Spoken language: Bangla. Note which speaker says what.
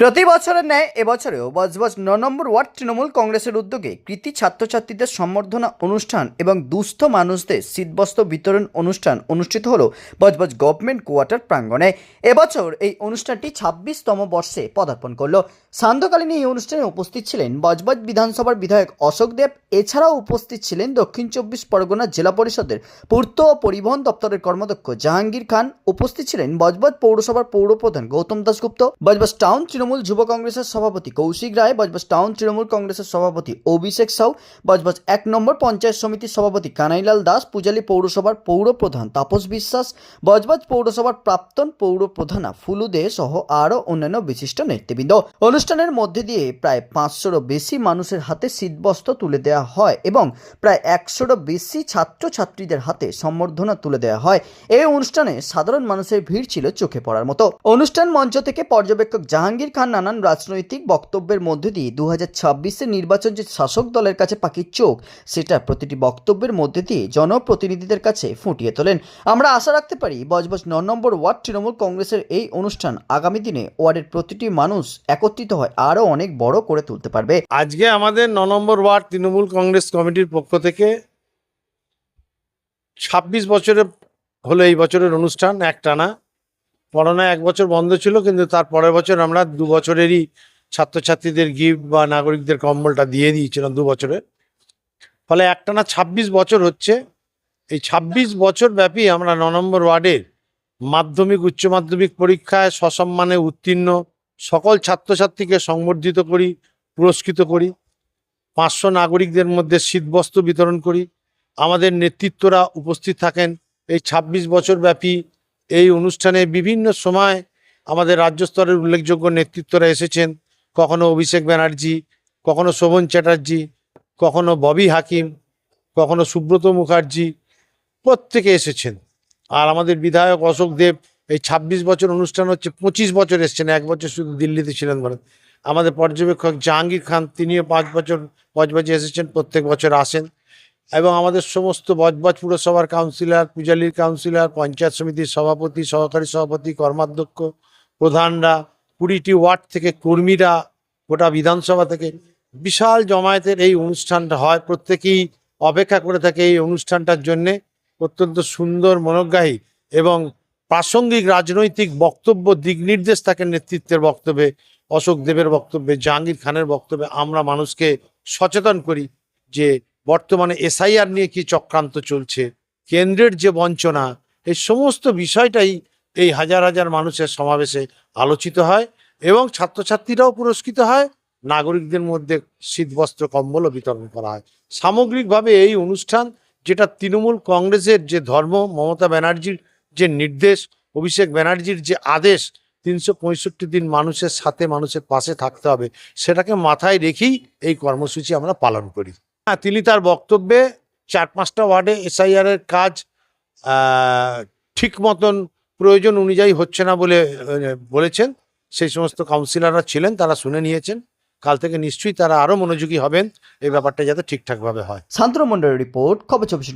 Speaker 1: প্রতি বছরের ন্যায় এবছরেও বজবজ ন নম্বর ওয়ার্ড তৃণমূল কংগ্রেসের উদ্যোগে কৃতি ছাত্রছাত্রীদের সম্বর্ধনা অনুষ্ঠান এবং দুস্থ মানুষদের শীতবস্ত্র বিতরণ অনুষ্ঠান অনুষ্ঠিত হল বজবজ গভর্নমেন্ট কোয়ার্টার প্রাঙ্গণে। এবছর এই অনুষ্ঠানটি ছাব্বিশতম বর্ষে পদার্পণ করল। সান্ধ্যকালীন এই অনুষ্ঠানে উপস্থিত ছিলেন বজবজ বিধানসভার বিধায়ক অশোক দেব। এছাড়াও উপস্থিত ছিলেন দক্ষিণ চব্বিশ পরগনা জেলা পরিষদের পূর্ত ও পরিবহন দপ্তরের কর্মদক্ষ জাহাঙ্গীর খান। উপস্থিত ছিলেন বজবজ পৌরসভার পৌরপ্রধান গৌতম দাসগুপ্ত বজবজ টাউন তৃণমূল যুব কংগ্রেসের সভাপতি কৌশিক রায়, বজবজ টাউন তৃণমূল কংগ্রেসের সভাপতি অভিষেক সাউ, বজবজ এক নম্বর পঞ্চায়েত সমিতির সভাপতি কানাইলাল দাস, পূজালী পৌরসভার পৌরপ্রধান তাপস বিশ্বাস, বজবজ পৌরসভার প্রাক্তন পৌরপ্রধানা ফুলু দে সহ আরও অন্যান্য বিশিষ্ট নেতৃবৃন্দ। অনুষ্ঠানের মধ্যে দিয়ে প্রায় পাঁচশোরও বেশি মানুষের হাতে শীতবস্ত্র তুলে দেওয়া হয় এবং প্রায় একশোরও বেশি ছাত্রছাত্রীদের হাতে সম্বর্ধনা তুলে দেওয়া হয়। এই অনুষ্ঠানে সাধারণ মানুষের ভিড় ছিল চোখে পড়ার মতো। অনুষ্ঠান মঞ্চ থেকে পর্যবেক্ষক জাহাঙ্গীর খান নানান রাজনৈতিক বক্তব্যের মধ্যে দিয়ে দু হাজার নির্বাচন যে শাসক দলের কাছে পাখির চোখ, সেটা প্রতিটি বক্তব্যের মধ্যে দিয়ে জনপ্রতিনিধিদের কাছে ফুটিয়ে তোলেন। আমরা আশা রাখতে পারি বজবজ ন নম্বর ওয়ার্ড তৃণমূল কংগ্রেসের এই অনুষ্ঠান আগামী দিনে ওয়ার্ডের প্রতিটি মানুষ একত্রিত হয় আরও অনেক বড় করে তুলতে পারবে।
Speaker 2: আজকে আমাদের ন নম্বর ওয়ার্ড তৃণমূল কংগ্রেস কমিটির পক্ষ থেকে ছাব্বিশ বছরে হলো এই বছরের অনুষ্ঠান একটানা। করোনা এক বছর বন্ধ ছিল, কিন্তু তার পরের বছর আমরা দু বছরেরই ছাত্রছাত্রীদের গিফট বা নাগরিকদের কম্বলটা দিয়ে দিয়েছিলাম দু বছরে। ফলে একটানা ছাব্বিশ বছর হচ্ছে। এই ছাব্বিশ বছর ব্যাপী আমরা ন নম্বর ওয়ার্ডের মাধ্যমিক, উচ্চ মাধ্যমিক পরীক্ষায় সসম্মানে উত্তীর্ণ সকল ছাত্রছাত্রীকে সংবর্ধিত করি, পুরস্কৃত করি, পাঁচশো নাগরিকদের মধ্যে শীতবস্ত্র বিতরণ করি। আমাদের নেতৃত্বরা উপস্থিত থাকেন। এই ২৬ বছর ব্যাপী এই অনুষ্ঠানে বিভিন্ন সময় আমাদের রাজ্য স্তরের উল্লেখযোগ্য নেতৃত্বরা এসেছেন। কখনো অভিষেক ব্যানার্জি, কখনো শোভন চ্যাটার্জি, কখনো ববি হাকিম, কখনো সুব্রত মুখার্জি প্রত্যেকে এসেছেন। আর আমাদের বিধায়ক অশোক দেব এই ২৬ বছর অনুষ্ঠান হচ্ছে, পঁচিশ বছর এসেছেন, এক বছর শুধু দিল্লিতে ছিলেন ভারত আমাদের পর্যবেক্ষক জাহাঙ্গীর খান, তিনিও পাঁচ বছর বজবজে এসেছেন, প্রত্যেক বছর আসেন। এবং আমাদের সমস্ত বজবজ পুরসভার কাউন্সিলর, পূজালির কাউন্সিলর, পঞ্চায়েত সমিতির সভাপতি, সহকারী সভাপতি, কর্মাধ্যক্ষ, প্রধানরা, কুড়িটি ওয়ার্ড থেকে কর্মীরা গোটা বিধানসভা থেকে বিশাল জমায়েতের এই অনুষ্ঠানটা হয়। প্রত্যেকেই অপেক্ষা করে থাকে এই অনুষ্ঠানটার জন্যে। অত্যন্ত সুন্দর, মনোগ্রাহী এবং প্রাসঙ্গিক রাজনৈতিক বক্তব্য, দিক নির্দেশ থাকে নেতৃত্বের বক্তব্যে, অশোক দেবের বক্তব্যে, জাহাঙ্গীর খানের বক্তব্যে আমরা মানুষকে সচেতন করি যে বর্তমানে এসআইআর নিয়ে কি চক্রান্ত চলছে, কেন্দ্রের যে বঞ্চনা, এই সমস্ত বিষয়টাই এই হাজার হাজার মানুষের সমাবেশে আলোচিত হয় এবং ছাত্রছাত্রীরাও পুরস্কৃত হয়। নাগরিকদের মধ্যে শীতবস্ত্র, কম্বলও বিতরণ করা হয়। সামগ্রিকভাবে এই অনুষ্ঠান, যেটা তৃণমূল কংগ্রেসের যে ধর্ম, মমতা ব্যানার্জির যে নির্দেশ, অভিষেক ব্যানার্জির যে আদেশ, তিনশো পঁয়ষট্টি দিন মানুষের সাথে মানুষের পাশে থাকতে হবে, সেটাকে মাথায় রেখেই এই কর্মসূচি আমরা পালন করি। হ্যাঁ তিনি তার বক্তব্যে চার পাঁচটা ওয়ার্ডে এসআইআরের কাজ ঠিক মতন প্রয়োজন অনুযায়ী হচ্ছে না বলে বলেছেন। সেই সমস্ত কাউন্সিলররা ছিলেন, তারা শুনে নিয়েছেন। কাল থেকে নিশ্চয়ই তারা আরও মনোযোগী হবেন। এই ব্যাপারটা যাতে ঠিকঠাকভাবে হয়।
Speaker 1: শান্তনু মন্ডলের রিপোর্ট খবর চব্বিশ